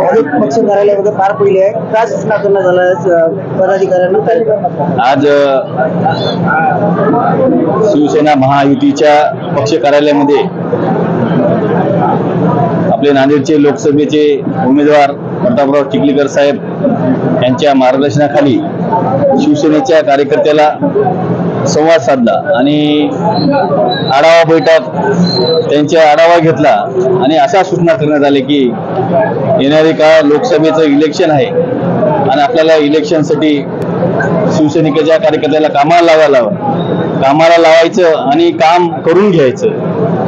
पक्ष कार्यालयामध्ये पार पडली आहे. काय सूचना करण्यात झाल्या? पदाधिकाऱ्यांना आज शिवसेना महायुतीच्या पक्ष कार्यालयामध्ये आपले नांदेडचे लोकसभेचे उमेदवार प्रतापराव चिखलीकर साहेब यांच्या मार्गदर्शनाखाली शिवसेनेच्या कार्यकर्त्याला संवाद साधला आणि आढावा बैठक त्यांच्या आढावा घेतला आणि अशा सूचना करण्यात आल्या की येणारे काळ लोकसभेचं इलेक्शन आहे आणि आपल्याला इलेक्शनसाठी शिवसैनिकाच्या कार्यकर्त्याला कामाला लावायला हवं. कामाला लावायचं आणि काम करून घ्यायचं.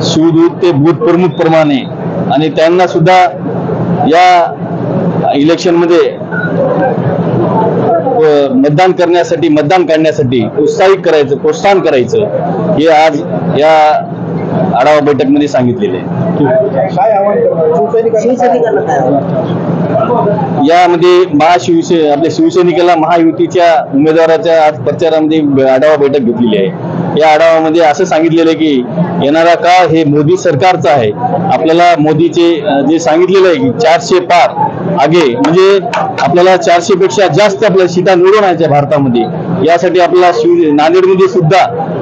शिवदूत ते बूथ प्रमुख प्रमाणे. आणि त्यांना सुद्धा या इलेक्शनमध्ये मतदान करण्यासाठी मतदान काढण्यासाठी उत्साहित करायचं प्रोत्साहन करायचं हे आज या आढावा बैठकमध्ये सांगितलेले यामध्ये महाशिवसे आपल्या शिवसैनिकाला महायुतीच्या उमेदवाराच्या आज प्रचारामध्ये आढावा बैठक घेतलेली आहे. या आढावामध्ये असं सांगितलेलं आहे की येणारा काळ हे मोदी सरकारचा आहे. आपल्याला मोदीचे जे सांगितलेलं आहे की चारशे पार आगे म्हणजे आपल्याला चारशे पेक्षा जास्त आपल्या सीटा निवडून आणायच्या भारतामध्ये. यासाठी आपल्याला शिव नांदेडमध्ये सुद्धा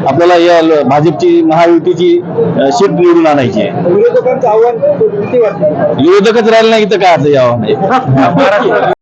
आपल्याला या भाजपची महायुतीची सीट निवडून आणायची आहे. विरोधकांचं आव्हान विरोधकच राहिले नाही तर काय आता यावं नाही